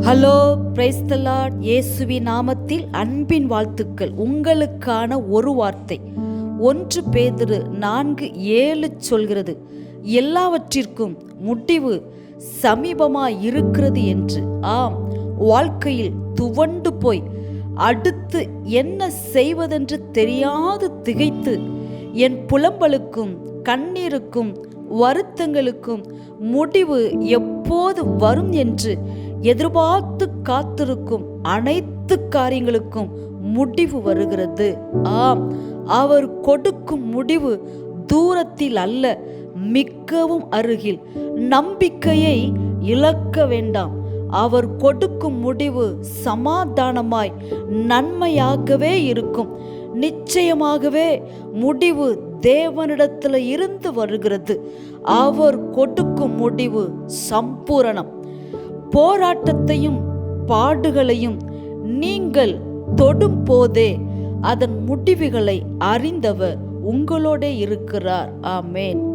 Hello praise the Lord இயேசுவி நாமத்தில் அன்பின் வாழ்த்துக்கள். உங்களுக்கான ஒரு வார்த்தை. ஒன்று பேதிரு நான்கு ஏழு சொல்கிறது. எல்லாவற்றிற்கும் முடிவு சமீபமாக இருக்கிறது என்று. ஆம் வாழ்க்கையில் துவண்டு போய் அடுத்து என்ன செய்வதென்று தெரியாது திகைத்து என் புலம்பலுக்கும் கண்ணீருக்கும் வருத்தங்களுக்கும் முடிவு எப்போது வரும் என்று எதிர்பார்த்து காத்திருக்கும் அனைத்து காரியங்களுக்கும் முடிவு வருகிறது. ஆம் அவர் கொடுக்கும் முடிவு தூரத்தில் அல்ல மிகவும் அருகில். நம்பிக்கையை இழக்க வேண்டாம். அவர் கொடுக்கும் முடிவு சமாதானமாய் நன்மையாகவே இருக்கும். நிச்சயமாகவே முடிவு தேவனிடத்தில் இருந்து வருகிறது. அவர் கொடுக்கும் முடிவு சம்பூரணம். போராட்டத்தையும் பாடுகளையும் நீங்கள் தொடும் போதே அதன் முடிவுகளை அறிந்தவர் உங்களோட இருக்கிறார். ஆமேன்.